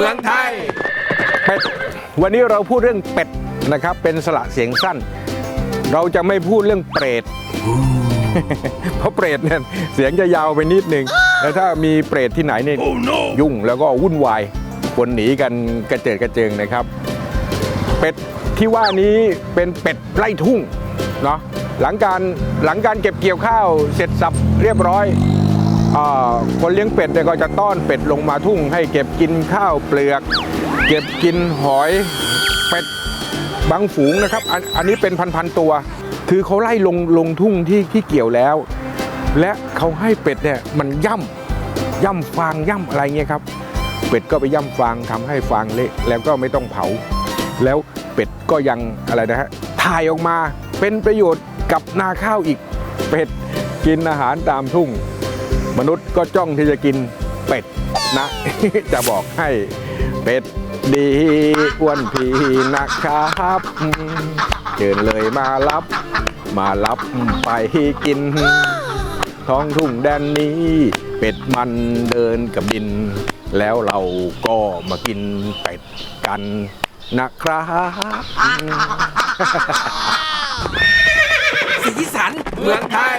มืองไทย เป็ด วันนี้เราพูดเรื่องเป็ดนะครับ เป็นสละเสียงสั้น เราจะไม่พูดเรื่องเปรต เพราะเปรตเนี่ยเสียงจะยาวไปนิดนึง แล้วถ้ามีเปรตที่ไหนเนี่ยยุ่งแล้วก็วุ่นวายคนหนีกันกระเจิดกระเจิงนะครับ เป็ดที่ว่านี้เป็นเป็ดไร่ทุ่งเนาะหลังการหลังการเก็บเกี่ยวข้าวเสร็จสับเรียบร้อยอา คนเลี้ยงเป็ดเนี่ยก็จะต้อนเป็ดลงมาทุ่ง ให้เก็บกินข้าวเปลือก เก็บกินหอยเป็ดบางฝูงนะครับอันอันนี้เป็นพันๆตัว คือเขาไล่ลงลงทุ่งที่ที่เกี่ยวแล้ว และเขาให้เป็ดเนี่ยมันย่ำย่ำฟางย่ำอะไรเงี้ยครับ เป็ดก็ไปย่ำฟางทำให้ฟางเละแล้วก็ไม่ต้องเผา แล้วเป็ดก็ยังอะไรนะฮะถ่ายออกมาเป็นประโยชน์กับนาข้าวอีกเป็ดกินอาหารตามทุ่ง มนุษย์ก็จ้องที่จะกินเป็ดนะ จะบอกให้เป็ดดีอ้วนพีนะครับเชิญเลยมารับ มารับไปกิน ท้องทุ่งแดนนี้ เป็ดมันเดินกับดิน แล้วเราก็มากินเป็ดกันนะครับสีสันเมืองไทย